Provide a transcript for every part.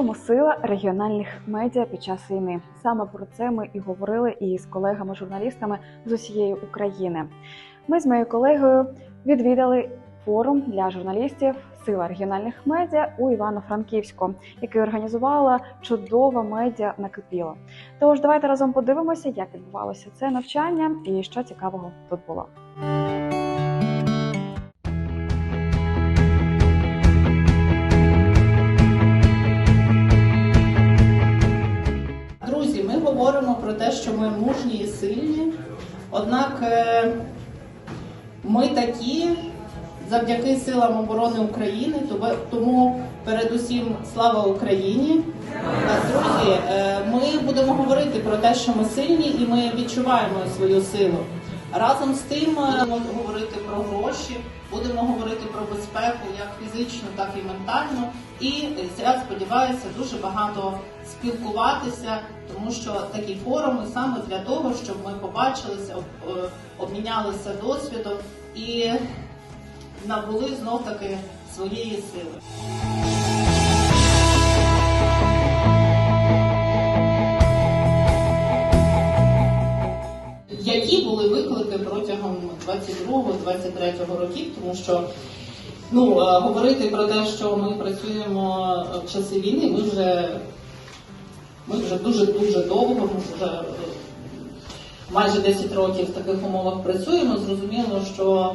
чому сила регіональних медіа під час війни? Саме про це ми і говорили із колегами-журналістами з усієї України. Ми з моєю колегою відвідали форум для журналістів Сила регіональних медіа у Івано-Франківську, який організувала чудова медіа накипіло. Тож давайте разом подивимося, як відбувалося це навчання і що цікавого тут було. Ми мужні і сильні. Однак е, ми такі завдяки силам оборони України, тому передусім слава Україні. Друзі, е, ми будемо говорити про те, що ми сильні і ми відчуваємо свою силу. Разом з тим будемо говорити про гроші, будемо говорити про безпеку, як фізичну, так і ментальну. І я сподіваюся, дуже багато спілкуватися, тому що такі форуми саме для того, щоб ми побачилися, е, обмінялися досвідом і набули знов таки своєї сили. Протягом 22-23 років, тому що ну, е, говорити про те, що ми працюємо в часи війни, ми вже, ми вже дуже-дуже довго, ми вже е, майже 10 років в таких умовах працюємо. Зрозуміло, що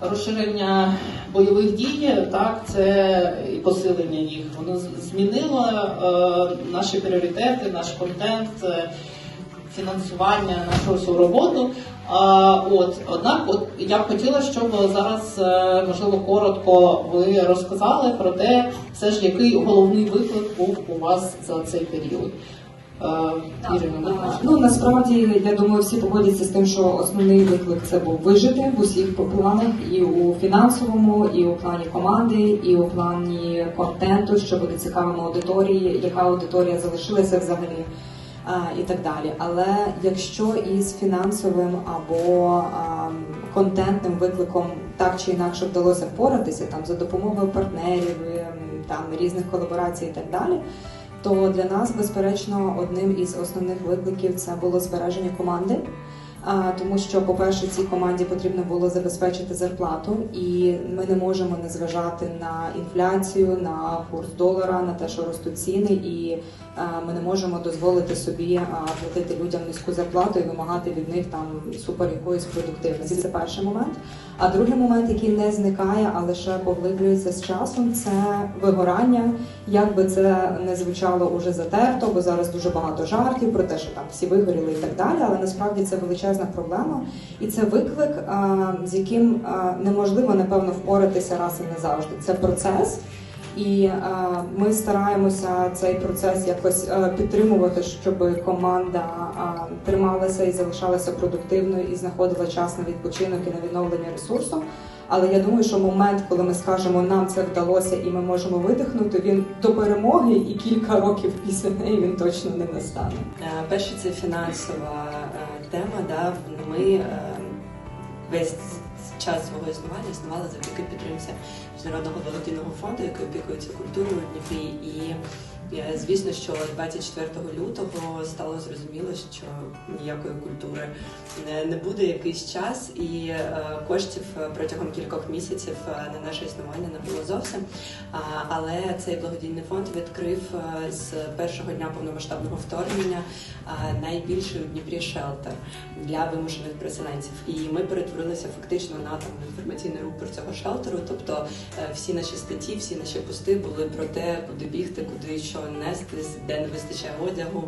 розширення бойових дій, так, це і посилення їх. Воно змінило е, наші пріоритети, наш контент. Фінансування нашу всю роботу. А, от однак, от я б хотіла, щоб зараз е, можливо коротко ви розказали про те, все ж який головний виклик був у вас за цей період. Е, Ірина. Ну насправді я думаю, всі погодяться з тим, що основний виклик це був вижити в усіх планах, і у фінансовому, і у плані команди, і у плані контенту, що буде цікавим аудиторії, яка аудиторія залишилася взагалі. А, І так далі. Але якщо із фінансовим або контентним викликом так чи інакше вдалося впоратися там за допомогою партнерів, там різних колаборацій і так далі, то для нас, безперечно, одним із основних викликів це було збереження команди. Тому що, по-перше, цій команді потрібно було забезпечити зарплату, і ми не можемо не зважати на інфляцію, на курс долара, на те, що ростуть ціни, і ми не можемо дозволити собі платити людям низьку зарплату і вимагати від них там супер якоїсь продуктивності. Це перший момент. А другий момент, який не зникає, а лише поглиблюється з часом, це вигорання. Як би це не звучало уже затерто, бо зараз дуже багато жартів про те, що там всі вигоріли і так далі. Але насправді це величезна проблема, і це виклик, з яким неможливо напевно впоратися раз і назавжди. Це процес. І е, ми стараємося цей процес якось е, підтримувати, щоб команда е, трималася і залишалася продуктивною і знаходила час на відпочинок і на відновлення ресурсу. Але я думаю, що момент, коли ми скажемо, нам це вдалося і ми можемо видихнути, він до перемоги і кілька років після неї він точно не настане. Перше, це фінансова тема. Да? Ми весь час свого існування існувала завдяки підтримці Міжнародного валютного фонду, який опікується культурою Дніпрі. І звісно, що 24 лютого стало зрозуміло, що ніякої культури не, буде якийсь час, і е, коштів протягом кількох місяців е, на наше існування не було зовсім. Але цей благодійний фонд відкрив е, з першого дня повномасштабного вторгнення найбільший у Дніпрі шелтер для вимушених переселенців. І ми перетворилися фактично на там інформаційний рупор цього шелтеру. Тобто всі наші статті, всі наші пости були про те, куди бігти, куди що нести, де не вистачає одягу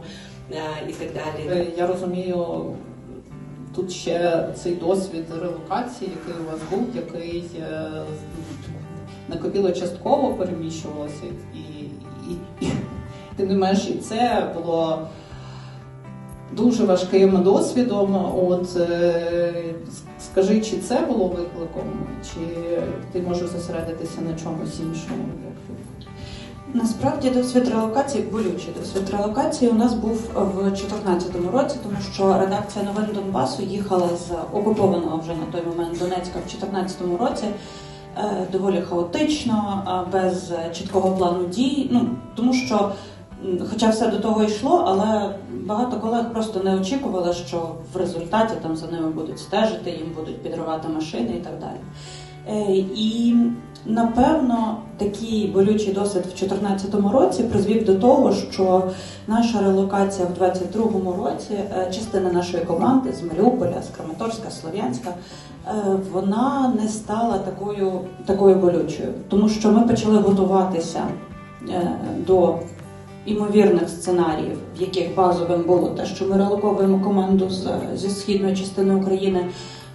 е, і так далі. Е, Я розумію, тут ще цей досвід релокації, який у вас був, який е, накопіло частково переміщувалося, і, і, і тим не менш, і це було дуже важким досвідом. От скажи, чи це було викликом, чи ти можеш зосередитися на чомусь іншому? Насправді досвід релокації болючий. Досвід релокації у нас був в 2014 році, тому що редакція новин Донбасу їхала з окупованого вже на той момент Донецька в 2014 році. е, доволі хаотично, е, без чіткого плану дій. Ну тому що, хоча все до того йшло, але багато колег просто не очікували, що в результаті там за ними будуть стежити, їм будуть підривати машини і так далі. Е, І напевно такий болючий досвід в 2014 році призвів до того, що наша релокація в 2022 році, е, частина нашої команди з Маріуполя, з Краматорська, Слов'янська, е, вона не стала такою, такою болючою, тому що ми почали готуватися до імовірних сценаріїв, в яких базовим було те, що ми релоковуємо команду з, зі східної частини України.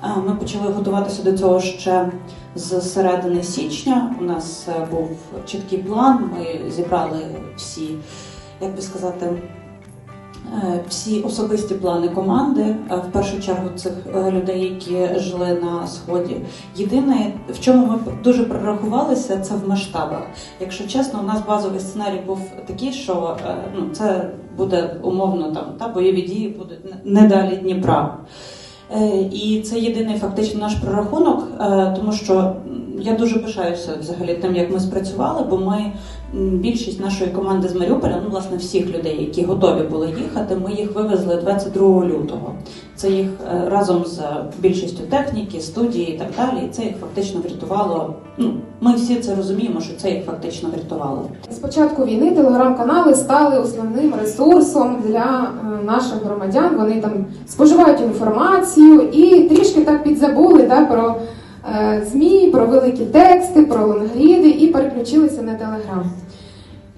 Е, Ми почали готуватися до цього ще з середини січня. У нас е, був чіткий план. Ми зібрали всі, як би сказати, е, всі особисті плани команди. В першу чергу цих людей, які жили на сході. Єдине, в чому ми дуже прорахувалися, це в масштабах. Якщо чесно, у нас базовий сценарій був такий, що ну це буде умовно там та бойові дії будуть не далі Дніпра. Е, І це єдиний фактично наш прорахунок, е, тому що я дуже пишаюся взагалі тим, як ми спрацювали, бо ми більшість нашої команди з Маріуполя, ну власне всіх людей, які готові були їхати, ми їх вивезли 22 лютого. Це їх е, разом з більшістю техніки, студії і так далі. І це їх фактично врятувало. Ну ми всі це розуміємо, що це їх фактично врятувало. З початку війни телеграм-канали стали основним ресурсом для е, наших громадян. Вони там споживають інформацію і трішки так підзабули да, про ЗМІ, про великі тексти, про лонгріди і переключилися на телеграм.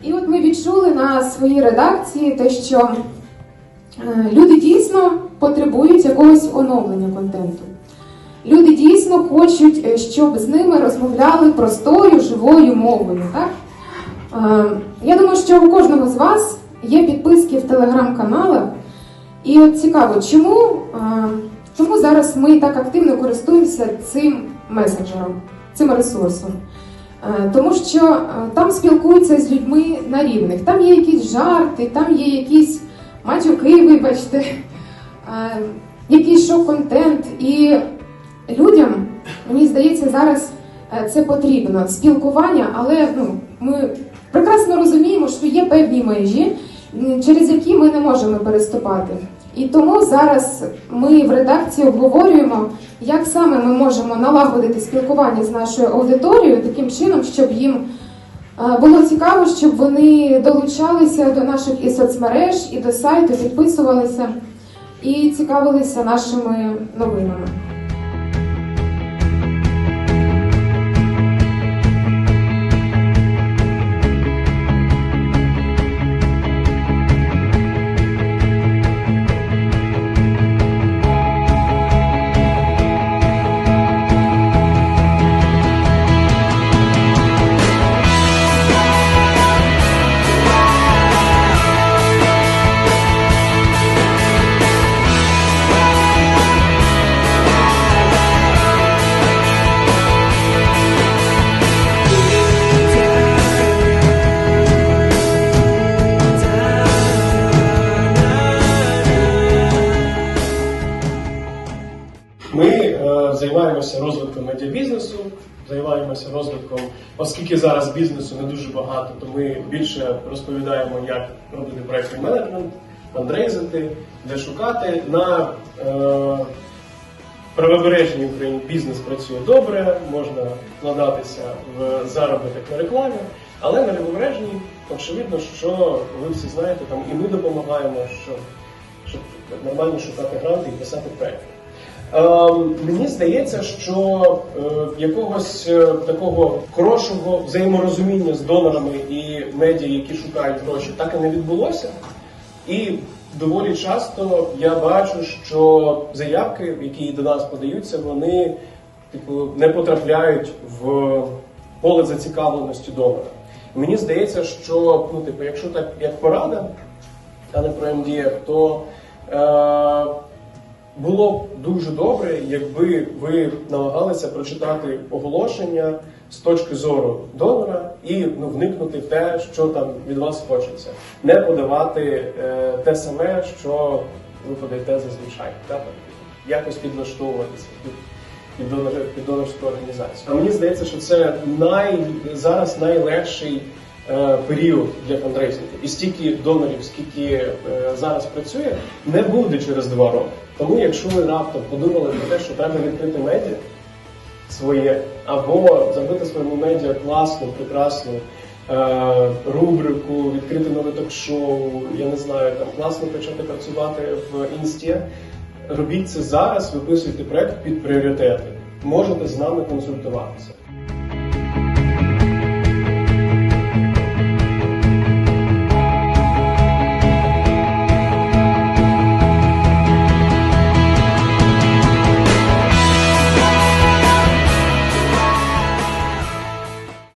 І от ми відчули на своїй редакції те, що е, люди дійсно потребують якогось оновлення контенту. Люди дійсно хочуть, е, щоб з ними розмовляли простою живою мовою. Так? Е, Я думаю, що у кожного з вас є підписки в телеграм-каналах. І от цікаво, чому, е, чому зараз ми так активно користуємося цим месенджером, цим ресурсом? Е, Тому що е, там спілкуються з людьми на рівних. Там є якісь жарти, там є якісь матюки, вибачте, е, якийсь шок-контент. І людям, мені здається, зараз це потрібно спілкування, але ну, ми прекрасно розуміємо, що є певні межі, через які ми не можемо переступати. І тому зараз ми в редакції обговорюємо, як саме ми можемо налагодити спілкування з нашою аудиторією таким чином, щоб їм е, було цікаво, щоб вони долучалися до наших і соцмереж, і до сайту, підписувалися і цікавилися нашими новинами. Займаємося розвитком медіабізнесу, займаємося розвитком, оскільки зараз бізнесу не дуже багато, то ми більше розповідаємо, як робити проектний менеджмент, фандрейзити, де шукати. На е, правобережній Україні бізнес працює добре, можна вкладатися в заробіток на рекламі, але на лівобережній, очевидно, що ви всі знаєте, там і ми допомагаємо, щоб, щоб нормально шукати гранти і писати проекти. Ем, Мені здається, що е, якогось е, такого хорошого взаєморозуміння з донорами і медіа, які шукають гроші, так і не відбулося. І доволі часто я бачу, що заявки, які до нас подаються, вони типу не потрапляють в поле зацікавленості донора. Мені здається, що ну, типу, якщо так як порада, а не про МДФ, то е, було б дуже добре, якби ви намагалися прочитати оголошення з точки зору донора і ну, вникнути в те, що там від вас хочеться. Не подавати е, те саме, що ви подаєте зазвичай. Там, Якось підлаштовуватися. під, донор, під донорську організацію. А мені здається, що це най, зараз найлегший період для фандрейзингу. І стільки донорів, скільки е, зараз працює, не буде через два роки. Тому якщо ви раптом подумали про те, що треба відкрити медіа, своє, або зробити своєму медіа класну, прекрасну е, рубрику, відкрити нове ток-шоу, я не знаю, там класно почати працювати в інсті. Робіть це зараз, виписуйте проект під пріоритети. Можете з нами консультуватися.